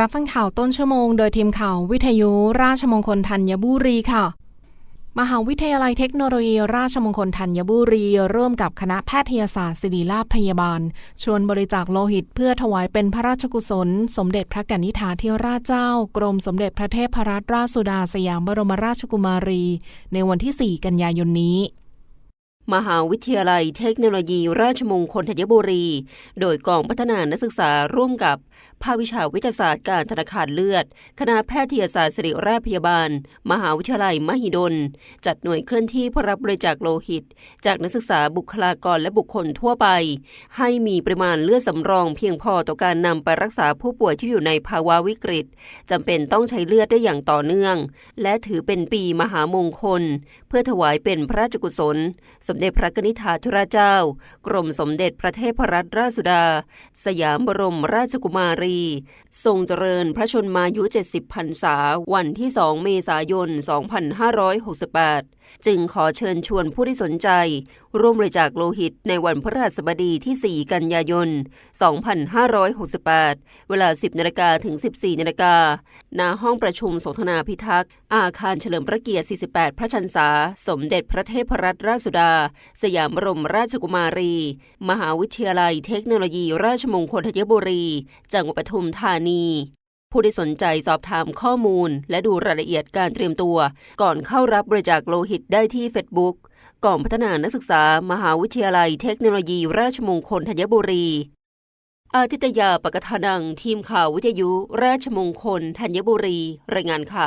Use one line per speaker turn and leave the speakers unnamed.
รับฟังข่าวต้นชั่วโมงโดยทีมข่าววิทยุราชมงคลธัญบุรีค่ะ มหาวิทยาลัยเทคโนโลยีราชมงคลธัญบุรี ร่วมกับคณะแพทยศาสตร์ศิริราชพยาบาล ชวนบริจาคโลหิตเพื่อถวายเป็นพระราชกุศล สมเด็จพระกนิษฐาธิราชเจ้า กรมสมเด็จพระเทพรัตนราชสุดาสยามบรมราชกุมารี ในวันที่ 4 กันยายนนี้
มหาวิทยาลัยเทคโนโลยีราชมงคลธัญบุรี โดยกองพัฒนานักศึกษาร่วมกับภาควิชาวิทยาศาสตร์การธนาคารเลือด คณะแพทยศาสตร์ศิริราชพยาบาล มหาวิทยาลัยมหิดล จัดหน่วยเคลื่อนที่เพื่อรับบริจาคโลหิต จากนักศึกษาบุคลากรและบุคคลทั่วไป ให้มีปริมาณเลือดสำรองเพียงพอต่อการนำไปรักษาผู้ป่วยที่อยู่ในภาวะวิกฤตจำเป็นต้องใช้เลือดได้อย่างต่อเนื่อง และถือเป็นปีมหามงคล เพื่อถวายเป็นพระราชกุศลสมเด็จพระนิธิาธิราชเจ้า กรมสมเด็จพระเทพรัตนราชสุดา สยามบรมราชกุมารี ทรงเจริญพระชนมายุ 70พรรษา วันที่ 2 เมษายน 2568 จึงขอเชิญชวนผู้ที่สนใจ ร่วมบริจาคโลหิตในวันพฤหัสบดีที่ 4 กันยายน 2568 เวลา 10นาฬิกาถึง 14นาฬิกาณห้องประชุมสนทนาพิทักษ์อาคารเฉลิมพระเกียรติ 48 พระชันษา สมเด็จพระเทพรัตนราชสุดา สยามบรมราชกุมารี มหาวิทยาลัยเทคโนโลยีราชมงคลธัญบุรี จังหวัดปทุมธานี ผู้ที่สนใจสอบถามข้อมูล และดูรายละเอียดการเตรียมตัว ก่อนเข้ารับบริจาคโลหิตได้ที่ Facebook กองพัฒนานักศึกษา มหาวิทยาลัยเทคโนโลยี ราชมงคลธัญบุรี อาทิตยาปกทานัง ทีมข่าววิทยุ ราชมงคลธัญบุรี รายงานค่ะ